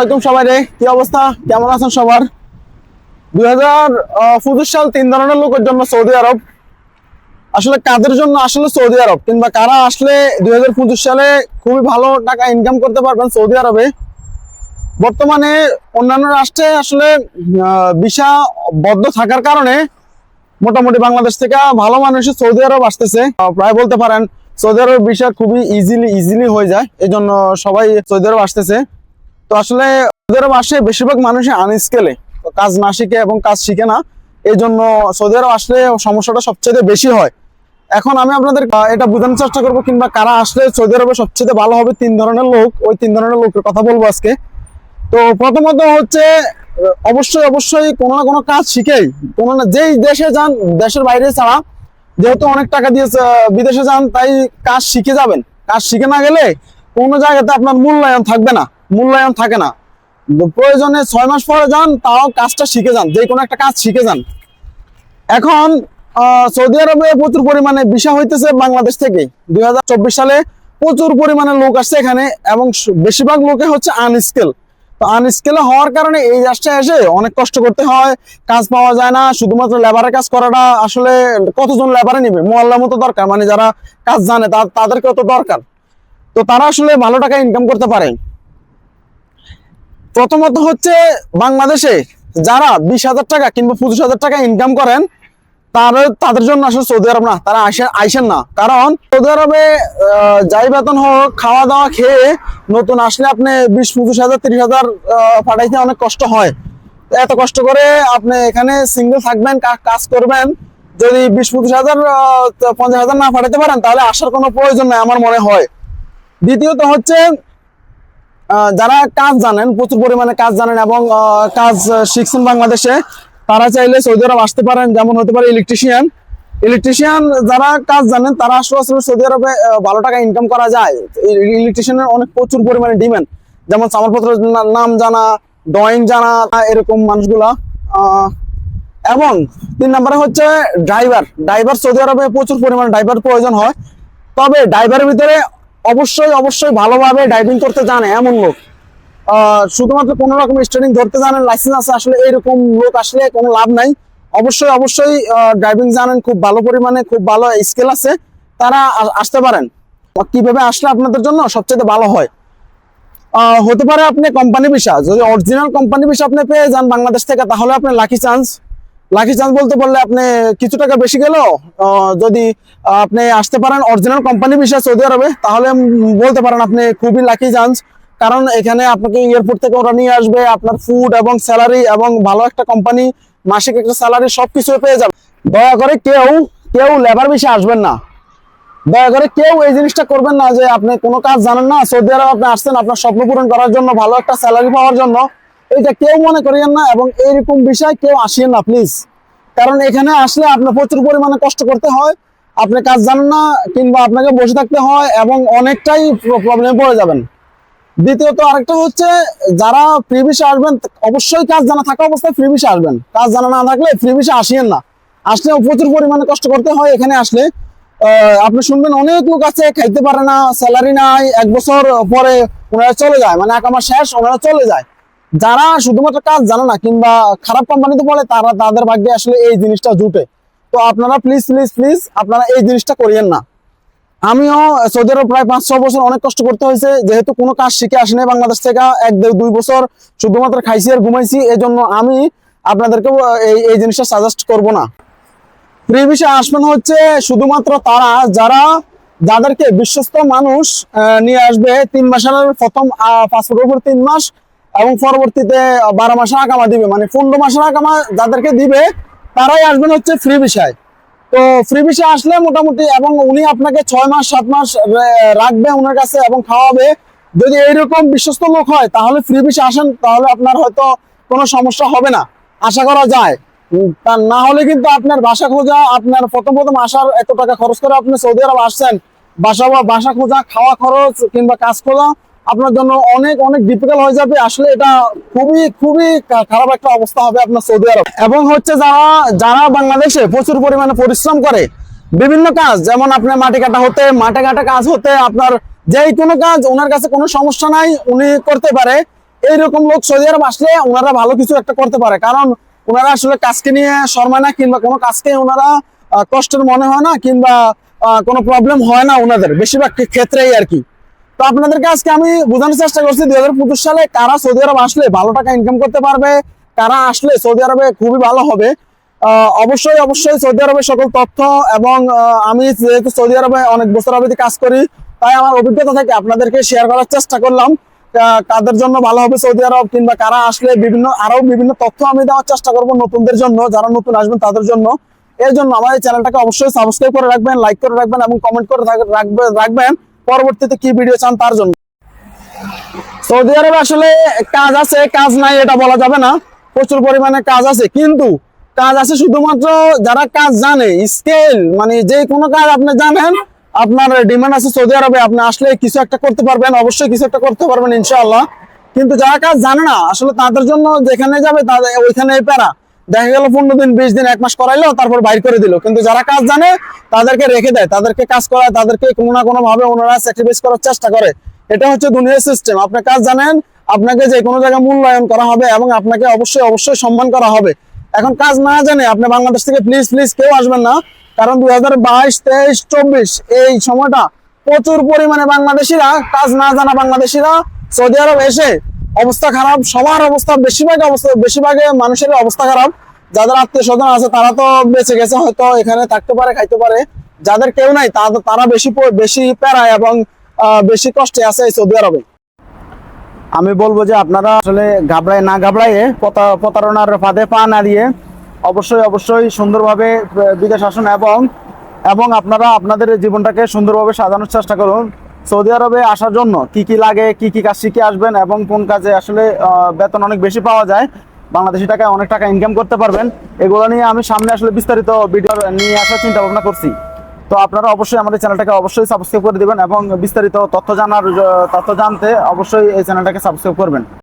ওয়ালাইকুম সবাই রে। কি অবস্থা? কেমন আছেন সবার? দুই হাজার পঁচিশ সাল তিন ধরনের লোকের জন্য সৌদি আরব। আসলে কাদের জন্য? আসলে সৌদি আরব। কিংবা কারা আসলে দুই হাজার পঁচিশ সালে খুবই ভালো টাকা ইনকাম করতে পারবেন সৌদি আরবে? বর্তমানে অন্যান্য রাষ্ট্রে আসলে ভিসা বদ্ধ থাকার কারণে মোটামুটি বাংলাদেশ থেকে ভালো মানুষই সৌদি আরব আসতেছে। প্রায় বলতে পারেন, সৌদি আরব ভিসা খুবই ইজিলি ইজিলি হয়ে যায়। এই জন্য সবাই সৌদি আরব আসতেছে। তো আসলে আরব আসে বেশিরভাগ মানুষই আনস্কেলে কাজ না শিখে এবং কাজ শিখে না। এই জন্য সৌদি আরব আসলে সমস্যাটা সবচেয়ে বেশি হয়। এখন আমি আপনাদের এটা বোঝানোর চেষ্টা করব কিংবা কারা আসলে সৌদি আরবে সবচেয়ে ভালো হবে তিন ধরনের লোক, ওই তিন ধরনের লোকের কথা বলব আজকে। তো প্রথমত হচ্ছে, অবশ্যই অবশ্যই কোনো না কোনো কাজ শিখেই। কোনো না, যেই দেশে যান, দেশের বাইরে ছাড়া, যেহেতু অনেক টাকা দিয়ে বিদেশে যান, তাই কাজ শিখে যাবেন। কাজ শিখে না গেলে কোনো জায়গাতে আপনার মূল্যায়ন থাকবে না। মূল্যায়ন থাকে না। প্রয়োজনে ছয় মাস পরে যান, তাও কাজটা শিখে যান, যে কোনো একটা কাজ শিখে যান। এখন সৌদি আরবে প্রচুর পরিমাণে ভিসা হইতেছে বাংলাদেশ থেকে। দুই হাজার চব্বিশ সালে প্রচুর পরিমাণে লোক আসছে এখানে এবং বেশিরভাগ লোকে হচ্ছে আনস্কেল তো আনস্কেলে হওয়ার কারণে এই রাষ্ট্রে এসে অনেক কষ্ট করতে হয়, কাজ পাওয়া যায় না, শুধুমাত্র লেবারের কাজ করাটা আসলে কতজন লেবারে নিবে? মোয়াল্লার মতো দরকার মানে যারা কাজ জানে তা- তাদেরকেও তো দরকার। তো তারা আসলে ভালো টাকা ইনকাম করতে পারে। প্রথমত হচ্ছে বাংলাদেশে যারা বিশ হাজার টাকা কিংবা পঁচিশ হাজার টাকা ইনকাম করেন, তারা তাদের জন্য আসলে সৌদি আরব না, তারা আসেন আইসেন না। কারণ সৌদি আরবে যাই বেতন হোক, খাওয়া দাওয়া খেয়ে নতুন আসলে আপনি বিশ, পঁচিশ হাজার, তিরিশ হাজার পাঠাইতে অনেক কষ্ট হয়। এত কষ্ট করে আপনি এখানে সিঙ্গেল থাকবেন কাজ করবেন। যদি বিশ, পঁচিশ হাজার পঞ্চাশ হাজার না পাঠাতে পারেন, তাহলে আসার কোনো প্রয়োজন নেই আমার মনে হয়। দ্বিতীয়ত হচ্ছে যারা কাজ জানেন, প্রচুর পরিমাণে কাজ জানেন এবং কাজ শিখছেন বাংলাদেশে, তারা চাইলে সৌদি আরব আসতে পারেন, যেমন হতে পারে ইলেকট্রিশিয়ান ইলেকট্রিশিয়ান যারা কাজ জানেন, তারা আসলে আসলে সৌদি আরবে ভালো টাকা ইনকাম করা যায়। ইলেকট্রিশিয়ানের অনেক প্রচুর পরিমাণে ডিমান্ড যেমন সামারপত্রের নাম জানা ড্রয়িং জানা, এরকম মানুষগুলা। এবং তিন নম্বরে হচ্ছে ড্রাইভার ড্রাইভার সৌদি আরবে প্রচুর পরিমাণে ড্রাইভার প্রয়োজন হয়। তবে ড্রাইভারের ভিতরে অবশ্যই অবশ্যই ভালোভাবে ড্রাইভিং করতে জানে এমন লোক। শুধুমাত্র কোনো রকম স্টার্টিং ধরতে জানেন লাইসেন্স আছে, আসলে এইরকম লোক আসলে কোনো লাভ নাই। অবশ্যই অবশ্যই ড্রাইভিং জানেন, খুব ভালো পরিমাণে, খুব ভালো স্কেল আছে, তারা আসতে পারেন। কীভাবে আসলে আপনাদের জন্য সবচেয়ে ভালো হয়। হতে পারে আপনি কোম্পানি ভিসা যদি অরিজিনাল কোম্পানি ভিসা আপনি পেয়ে যান বাংলাদেশ থেকে, তাহলে আপনি লাকি চান্স লাকি চান্স বলতে বললে আপনি কিছু টাকা বেশি গেলেও যদি আপনি আসতে পারেন অরিজিনাল কোম্পানি ভিসা সৌদি আরবে তাহলে বলতে পারেন আপনি খুবই লাকি চান্স কারণ এখানে আপনাকে এয়ারপোর্ট থেকে ওরা নিয়ে আসবে, আপনার ফুড এবং স্যালারি এবং ভালো একটা কোম্পানি মাসিক একটা স্যালারি সবকিছু পেয়ে যাবে। দয়া করে কেউ কেউ লেবার ভিসা আসবেন না। দয়া করে কেউ এই জিনিসটা করবেন না যে আপনি কোনো কাজ জানেন না সৌদি আরব আপনি আসছেন, আপনার স্বপ্ন পূরণ করার জন্য, ভালো একটা স্যালারি পাওয়ার জন্য। এটা কেউ মনে করেন না এবং এইরকম বিষয় কেউ আসিয়েন না প্লিজ কারণ এখানে আসলে আপনার প্রচুর পরিমাণে কষ্ট করতে হয় আপনি কাজ জানেন না, কিংবা আপনাকে বসে থাকতে হয় এবং অনেকটাই প্রবলেমে পড়ে যাবেন। দ্বিতীয়ত আরেকটা হচ্ছে, যারা ফ্রি ভিসা আসবেন, অবশ্যই কাজ জানা থাকা অবস্থায় ফ্রি ভিসা আসবেন। কাজ জানা না থাকলে ফ্রি ভিসা আসিয়েন না। আসলে প্রচুর পরিমাণে কষ্ট করতে হয় এখানে আসলে। আপনি শুনবেন অনেক লোক আছে, খাইতে পারে না স্যালারি নাই, এক বছর পরে ওনারা চলে যায় মানে এক আমার শেষ ওনারা চলে যায়। যারা শুধুমাত্র কাজ জানে না কিংবা খারাপ কোম্পানিতে পড়ে, তারা তাদের ভাগ্যে আসলে এই জিনিসটা জুটে। তো আপনারা প্লিজ প্লিজ প্লিজ আপনারা এই জিনিসটা করিয়েন না। আমিও সৌদি আরব প্রায় পাঁচ ছ বছর অনেক কষ্ট করতে হয়েছে, যেহেতু কোনো কাজ শিখে আসেনি বাংলাদেশ থেকে, এক দেড়, দুই বছর শুধুমাত্র খাইছি আর ঘুমাইছি এই জন্য আমি আপনাদেরকেও এই এই জিনিসটা সাজেস্ট করব না। ফ্রি ভিসা আসবেন হচ্ছে শুধুমাত্র তারা, যারা যাদেরকে বিশ্বস্ত মানুষ নিয়ে আসবে, তিন মাসের প্রথম পাসপোর্টের উপর তিন মাস এবং পরবর্তীতে বারো মাসে আকামা দিবে। মানে পনেরো মাসের আকামা যাদেরকে দিবে তারাই আসবেন হচ্ছে ফ্রি ভিসায় তো ফ্রি ভিসা আসলে মোটামুটি এবং উনি আপনাকে ছয় মাস সাত মাস রাখবে ওনার কাছে এবং খাওয়াবে। যদি এইরকম বিশ্বস্ত লোক হয় তাহলে ফ্রি ভিসা আসেন তাহলে আপনার হয়তো কোনো সমস্যা হবে না। আশা করা যায়। উম, তা না হলে কিন্তু আপনার বাসা খোঁজা আপনার প্রথম প্রথম আসার এত টাকা খরচ করে আপনি সৌদি আরব আসছেন। বাসা বা বাসা খোঁজা খাওয়া খরচ কিংবা কাজ খোঁজা আপনার জন্য অনেক অনেক ডিফিকাল্ট হয়ে যাবে। আসলে এটা খুবই খুবই খারাপ একটা অবস্থা হবে আপনার সৌদি আরব। এবং হচ্ছে যারা যারা বাংলাদেশে প্রচুর পরিমাণে পরিশ্রম করে, বিভিন্ন কাজ, যেমন আপনার মাটি কাটা হতে, মাঠে কাটা কাজ হতে, আপনার যে কোনো কাজ, ওনার কাছে কোনো সমস্যা নাই, উনি করতে পারে। এইরকম লোক সৌদি আরব আসলে ওনারা ভালো কিছু একটা করতে পারে। কারণ ওনারা আসলে কাজকে নিয়ে শর্মায় না, কিংবা কোনো কাজকে ওনারা কষ্টের মনে হয় না, কিংবা কোনো প্রবলেম হয় না ওনাদের। বেশিরভাগ ক্ষেত্রেই আর কি। তো আপনাদেরকে আজকে আমি বোঝানোর চেষ্টা করছি দুই হাজার পঁচিশ সালে কারা সৌদি আরব আসলে ভালো টাকা ইনকাম করতে পারবে, কারা আসলে সৌদি আরবে খুবই ভালো হবে। অবশ্যই অবশ্যই সৌদি আরবের সকল তথ্য এবং আমি যেহেতু সৌদি আরবে অনেক বছর অবধি কাজ করি, তাই আমার অভিজ্ঞতা থেকে আপনাদেরকে শেয়ার করার চেষ্টা করলাম কাদের জন্য ভালো হবে সৌদি আরব কিংবা কারা আসলে বিভিন্ন আরও বিভিন্ন তথ্য আমি দেওয়ার চেষ্টা করব নতুনদের জন্য, যারা নতুন আসবেন তাদের জন্য। এর জন্য আমার এই চ্যানেলটাকে অবশ্যই সাবস্ক্রাইব করে রাখবেন লাইক করে রাখবেন এবং কমেন্ট করে রাখবেন রাখবেন। পরবর্তীতে কি ভিডিও চান তার জন্য? সৌদি আরবে আসলে কাজ আছে, কাজ নাই এটা বলা যাবে না। প্রচুর পরিমাণে কাজ আছে, কিন্তু কাজ আছে শুধুমাত্র যারা কাজ জানে স্কেল মানে যে কোনো কাজ আপনি জানেন, আপনার ডিমান্ড আছে সৌদি আরবে, আপনি আসলে কিছু একটা করতে পারবেন, অবশ্যই কিছু একটা করতে পারবেন ইনশাআল্লাহ। কিন্তু যারা কাজ জানে না, আসলে তাদের জন্য যেখানে যাবে, তাদের ওইখানে প্যারা। দেখা গেল পনেরো দিন, বিশ দিন, এক মাস করাইলো, তারপর বাইর করে দিল। কিন্তু যারা কাজ জানে, তাদেরকে রেখে দেয়, তাদেরকে কাজ করায়, তাদেরকে কোনো না কোনো ভাবে ওনারা স্যাক্রিফাইস করার চেষ্টা করে। এটা হচ্ছে দুনিয়ার সিস্টেম আপনি কাজ জানেন, আপনাকে যে কোনো জায়গায় মূল্যায়ন করা হবে এবং আপনাকে অবশ্যই অবশ্যই সম্মান করা হবে। এখন কাজ না জানে, আপনি বাংলাদেশ থেকে প্লিজ প্লিজ কেউ আসবেন না। কারণ দুই হাজার বাইশ, তেইশ, চব্বিশ, এই সময়টা প্রচুর পরিমাণে বাংলাদেশিরা, কাজ না জানা বাংলাদেশিরা সৌদি আরব এসে অবস্থা খারাপ, সবার অবস্থা বেশিরভাগ অবস্থা বেশিরভাগে মানুষের অবস্থা খারাপ। যাদের আত্মীয় স্বজন আছে, তারা তো বেঁচে গেছে, হয়তো এখানে থাকতে পারে, খাইতে পারে। যাদের কেউ নাই তারা বেশি বেশি প্যারায় এবং বেশি কষ্টে আছে এই সৌদি আরবে। আমি বলব যে আপনারা আসলে ঘাবড়ায় না ঘাবড়াইয়ে প্রতারণার ফাঁদে পা না দিয়ে অবশ্যই অবশ্যই সুন্দরভাবে বিদেশ আসুন এবং এবং আপনারা আপনাদের জীবনটাকে সুন্দরভাবে সাজানোর চেষ্টা করুন। সৌদি আরবে আসার জন্য কি কি লাগে, কি কি কাজ শিখে আসবেন এবং কোন কাজে আসলে বেতন অনেক বেশি পাওয়া যায়, বাংলাদেশি টাকায় অনেক টাকা ইনকাম করতে পারবেন। এগুলো নিয়ে আমি সামনে আসলে বিস্তারিত ভিডিও নিয়ে আসার চিন্তা ভাবনা করছি। তো আপনারা অবশ্যই আমাদের চ্যানেলটাকে অবশ্যই সাবস্ক্রাইব করে দেবেন এবং বিস্তারিত তথ্য জানার তথ্য জানতে অবশ্যই এই চ্যানেলটাকে সাবস্ক্রাইব করবেন।